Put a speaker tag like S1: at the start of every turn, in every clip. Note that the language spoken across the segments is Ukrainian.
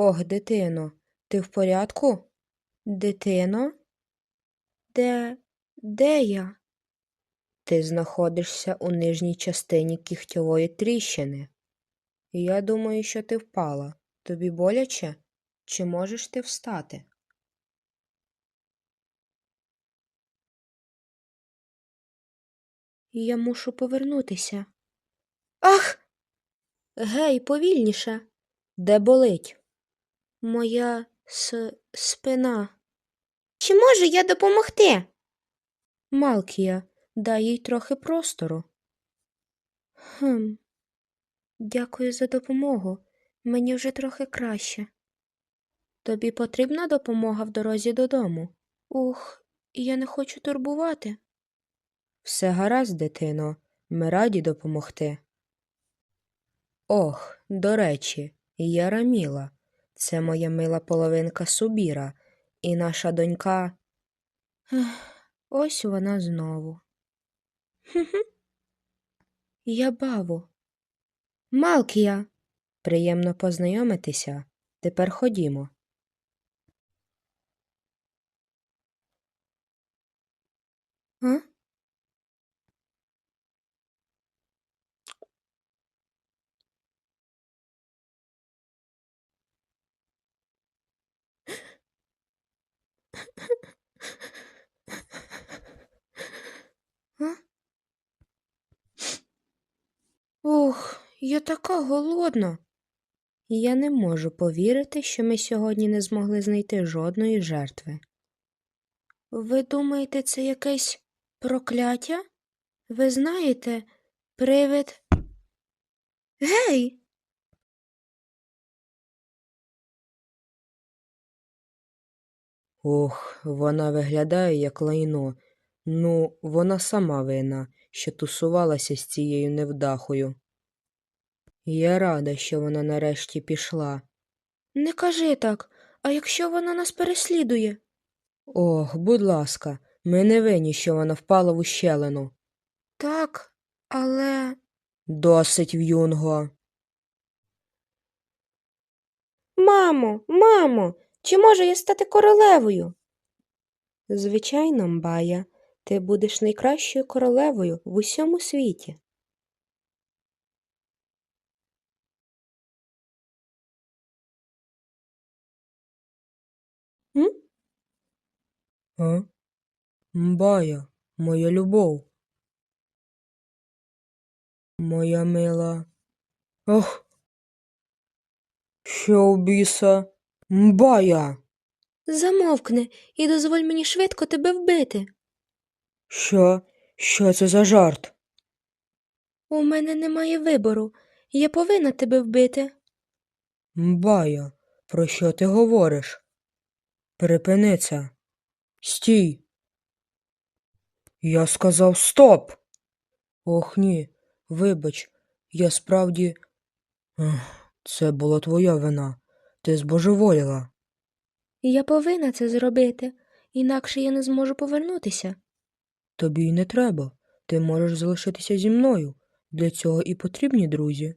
S1: Ох, дитино, ти в порядку? Дитино? Де, де я? Ти знаходишся у нижній частині кігтєвої тріщини. Я думаю, що ти впала. Тобі боляче? Чи можеш ти встати? Я мушу повернутися. Ах! Гей, повільніше. Де болить? Моя с... спина. Чи можу я допомогти? Малкія, дай їй трохи простору. Хм. Дякую за допомогу. Мені вже трохи краще. Тобі потрібна допомога в дорозі додому? Ух, я не хочу турбувати. Все гаразд, дитино, ми раді допомогти. Ох, до речі, я Раміла. Це моя мила половинка Субіра і наша донька. Ось вона знову. Хе-хе. Я баву. Малкія. Приємно познайомитися. Тепер ходімо. А? А? Ох, я така голодна. Я не можу повірити, що ми сьогодні не змогли знайти жодної жертви. Ви думаєте, це якесь прокляття? Ви знаєте, привид. Гей! Ох, вона виглядає як лайно. Ну, вона сама винна, що тусувалася з цією невдахою. Я рада, що вона нарешті пішла. Не кажи так, а якщо вона нас переслідує? Ох, будь ласка, ми не винні, що вона впала в ущелину. Так, але. Досить в'юнго. Мамо, мамо, чи можу я стати королевою? Звичайно, Мбая, ти будеш найкращою королевою в усьому світі. А? Мбая, моя любов. Моя мила. Ох. Що у біса? Мбая. Замовкни і дозволь мені швидко тебе вбити. Що? Що це за жарт? У мене немає вибору. Я повинна тебе вбити. Мбая, про що ти говориш? Припини це. Стій. Я сказав стоп. Ох ні, вибач, я справді. Це була твоя вина. Ти збожеволіла. Я повинна це зробити, інакше я не зможу повернутися. Тобі й не треба. Ти можеш залишитися зі мною. Для цього і потрібні друзі.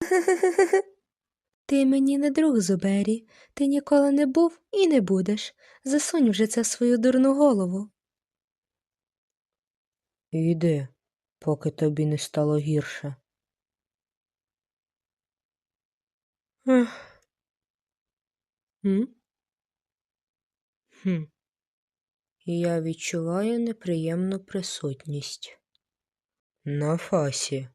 S1: Ти мені не друг, Зубері. Ти ніколи не був і не будеш. Засунь вже це в свою дурну голову. Іди, поки тобі не стало гірше. Ех. М? Хм. Я відчуваю неприємну присутність. На фасі.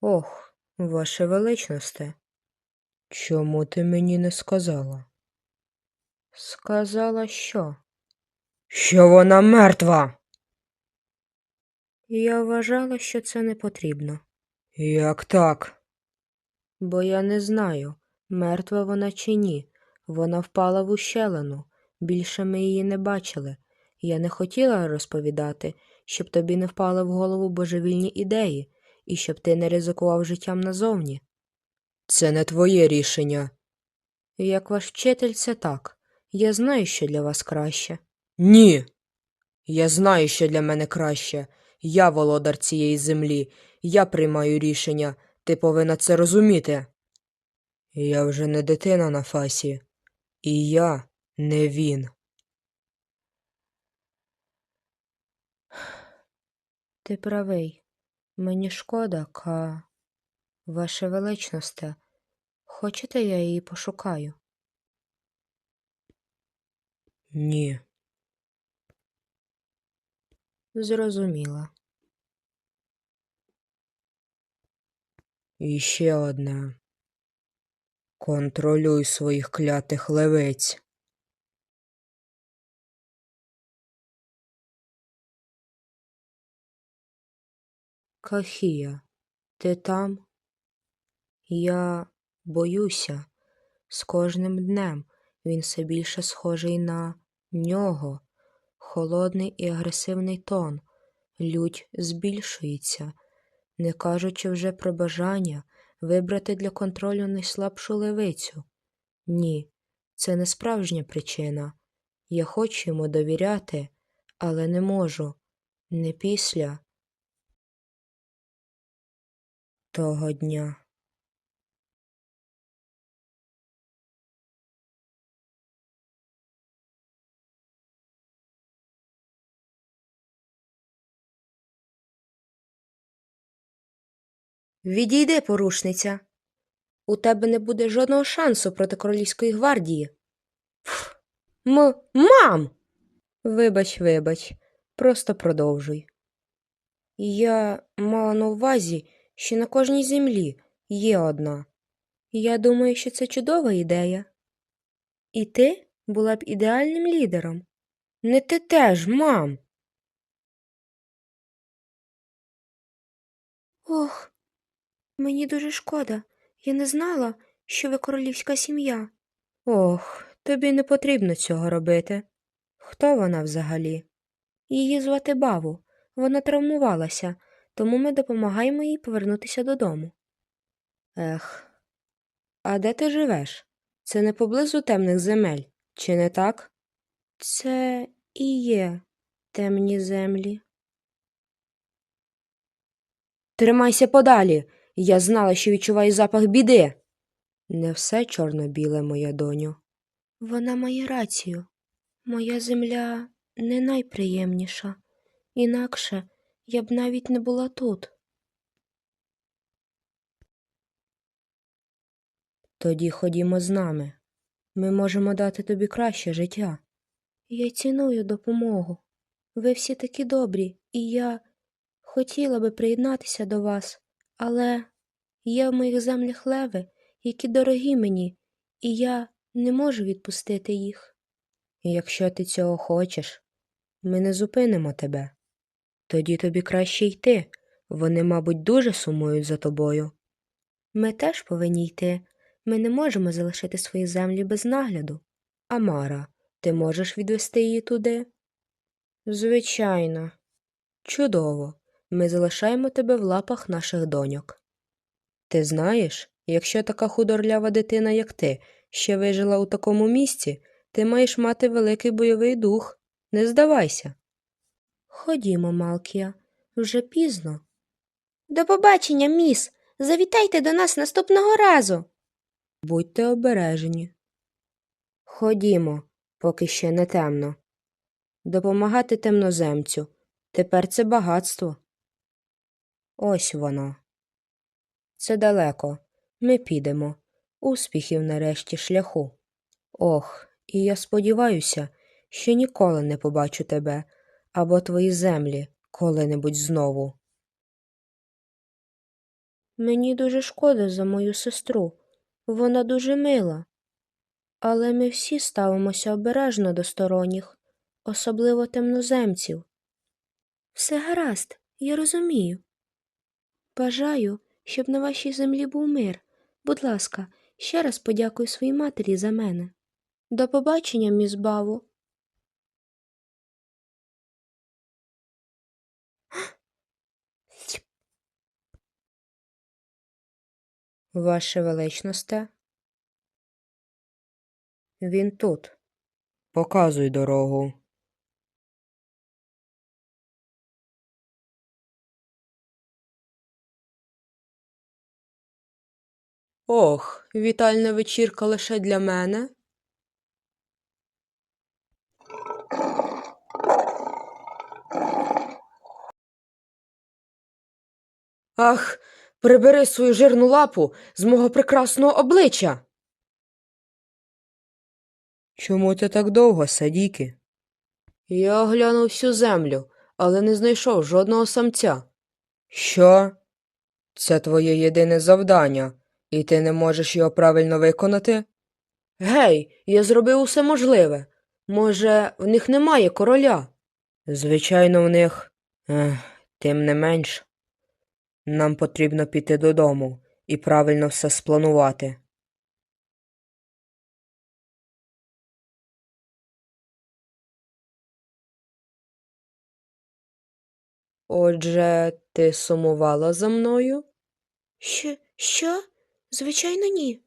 S1: Ох, ваше величносте. Чому ти мені не сказала? Сказала що? Що вона мертва. Я вважала, що це не потрібно. Як так? Бо я не знаю, мертва вона чи ні. Вона впала в ущелину. Більше ми її не бачили. Я не хотіла розповідати, щоб тобі не впали в голову божевільні ідеї і щоб ти не ризикував життям назовні. Це не твоє рішення. Як ваш вчитель, це так. Я знаю, що для вас краще. Ні. Я знаю, що для мене краще. Я володар цієї землі. Я приймаю рішення. Ти повинна це розуміти. Я вже не дитина на фасі, і я не він. Ти правий. Мені шкода, ка. Ваше величносте, хочете я її пошукаю? Ні. Зрозуміла. І ще одне. Контролюй своїх клятих левиць. Кахія, ти там? Я боюся. З кожним днем він все більше схожий на нього. Холодний і агресивний тон. Лють збільшується, не кажучи вже про бажання вибрати для контролю найслабшу левицю. Ні, це не справжня причина. Я хочу йому довіряти, але не можу. Не після того дня. Відійди, порушниця. У тебе не буде жодного шансу проти королівської гвардії. Фу. М. Мам. Вибач, вибач, просто продовжуй. Я мала на увазі, що на кожній землі є одна. Я думаю, що це чудова ідея. І ти була б ідеальним лідером. Не ти теж, мам. Ох, мені дуже шкода. Я не знала, що ви королівська сім'я. Ох, тобі не потрібно цього робити. Хто вона взагалі? Її звати Баву. Вона травмувалася, тому ми допомагаємо їй повернутися додому. Ех, а де ти живеш? Це не поблизу темних земель, чи не так? Це і є темні землі. Тримайся подалі. Я знала, що відчуваю запах біди. Не все чорно-біле, моя доню. Вона має рацію. Моя земля не найприємніша, інакше я б навіть не була тут. Тоді ходімо з нами. Ми можемо дати тобі краще життя. Я ціную допомогу. Ви всі такі добрі, і я хотіла би приєднатися до вас, але є в моїх землях леви, які дорогі мені, і я не можу відпустити їх. Якщо ти цього хочеш, ми не зупинимо тебе. Тоді тобі краще йти. Вони, мабуть, дуже сумують за тобою. Ми теж повинні йти. Ми не можемо залишити свої землі без нагляду. Амара, ти можеш відвести її туди? Звичайно. Чудово. Ми залишаємо тебе в лапах наших доньок. Ти знаєш, якщо така худорлява дитина, як ти, ще вижила у такому місці, ти маєш мати великий бойовий дух. Не здавайся. Ходімо, Малкія, вже пізно. До побачення, міс. Завітайте до нас наступного разу. Будьте обережені. Ходімо, поки ще не темно. Допомагати темноземцю. Тепер це багатство. Ось воно. Це далеко. Ми підемо. Успіхів нарешті шляху. Ох, і я сподіваюся, що ніколи не побачу тебе або твої землі коли-небудь знову. Мені дуже шкода за мою сестру. Вона дуже мила. Але ми всі ставимося обережно до сторонніх, особливо темноземців. Все гаразд, я розумію. Бажаю, щоб на вашій землі був мир. Будь ласка, ще раз подякуй своїй матері за мене. До побачення, міс Баву. Ваше величносте. Він тут. Показуй дорогу. Ох, вітальна вечірка лише для мене. Ах, прибери свою жирну лапу з мого прекрасного обличчя. Чому ти так довго, Садіки? Я оглянув всю землю, але не знайшов жодного самця. Що? Це твоє єдине завдання, і ти не можеш його правильно виконати? Гей, я зробив усе можливе. Може, в них немає короля? Звичайно, в них. Ех, тим не менш. Нам потрібно піти додому і правильно все спланувати. Отже, ти сумувала за мною?
S2: Що? Що? Звичайно, ні.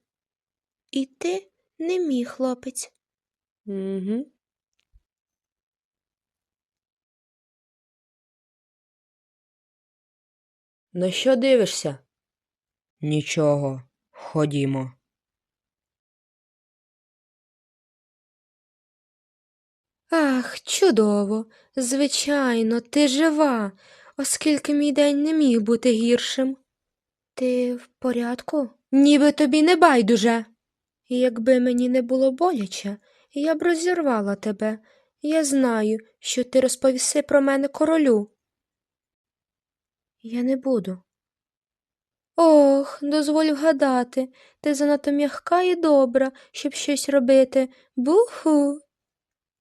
S2: І ти не мій хлопець.
S1: Угу. На що дивишся? Нічого. Ходімо.
S2: Ах, чудово. Звичайно, ти жива, оскільки мій день не міг бути гіршим. Ти в порядку? Ніби тобі не байдуже. Якби мені не було боляче, я б розірвала тебе. Я знаю, що ти розповіси про мене королю. Я не буду. Ох, дозволь вгадати, ти занадто м'яка і добра, щоб щось робити. Буху.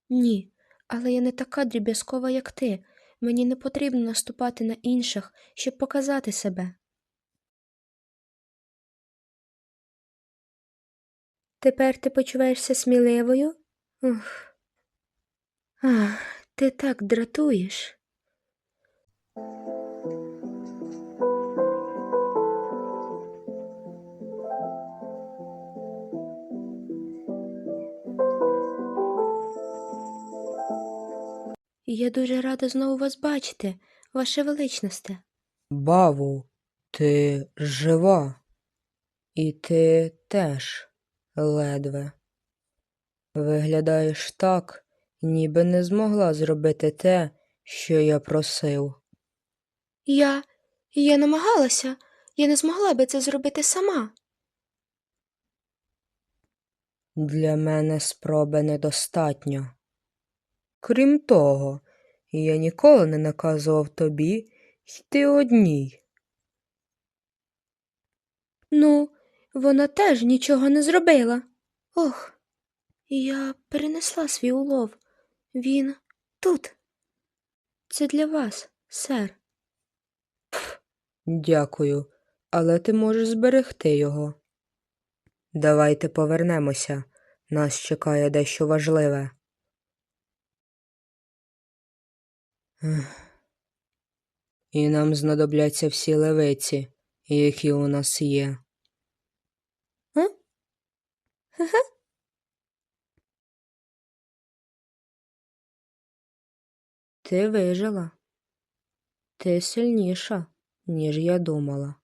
S2: Ні, але я не така дріб'язкова, як ти. Мені не потрібно наступати на інших, щоб показати себе. Тепер ти почуваєшся сміливою? Ух. Ах, ти так дратуєш. Я дуже рада знову вас бачити, ваше величносте.
S1: Баву, ти жива. І ти теж ледве. Виглядаєш так, ніби не змогла зробити те, що я просив.
S2: Я. я намагалася, я не змогла би це зробити сама.
S1: Для мене спроби недостатньо. Крім того, я ніколи не наказував тобі йти одній.
S2: Ну, вона теж нічого не зробила. Ох, я перенесла свій улов. Він тут. Це для вас, сер.
S1: Дякую, але ти можеш зберегти його. Давайте повернемося. Нас чекає дещо важливе. І нам знадобляться всі левиці, які у нас є. Ти вижила. Ти сильніша, ніж я думала.